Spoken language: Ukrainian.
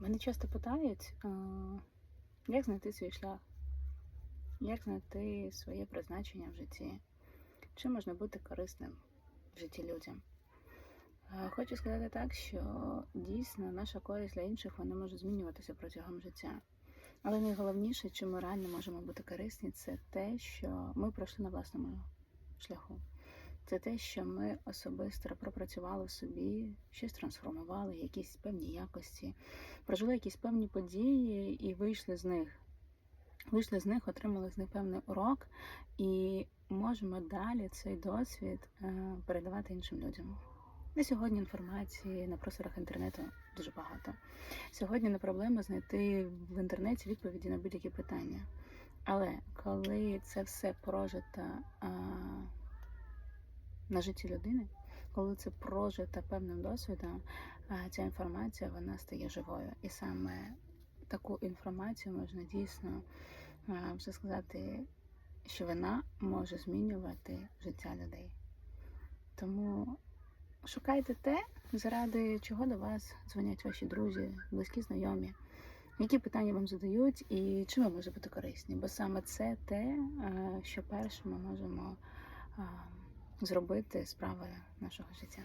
Мене часто питають, як знайти свій шлях, як знайти своє призначення в житті, чи можна бути корисним в житті людям. Хочу сказати так, що дійсно наша користь для інших вона може змінюватися протягом життя. Але найголовніше, чим ми реально можемо бути корисні, це те, що ми пройшли на власному шляху. Це те, що ми особисто пропрацювали в собі, щось трансформували, якісь певні якості, прожили якісь певні події і вийшли з них. Вийшли з них, отримали з них певний урок і можемо далі цей досвід е, передавати іншим людям. На сьогодні інформації на просторах інтернету дуже багато. Сьогодні не проблема знайти в інтернеті відповіді на будь-які питання. Але коли це все прожито а, на житті людини, коли це прожито певним досвідом, ця інформація вона стає живою. І саме таку інформацію можна дійсно вже сказати, що вона може змінювати життя людей. Тому шукайте те, заради чого до вас дзвонять ваші друзі, близькі знайомі, які питання вам задають і чим ви можете бути корисні. Бо саме це те, що перше ми можемо зробити справи нашого життя.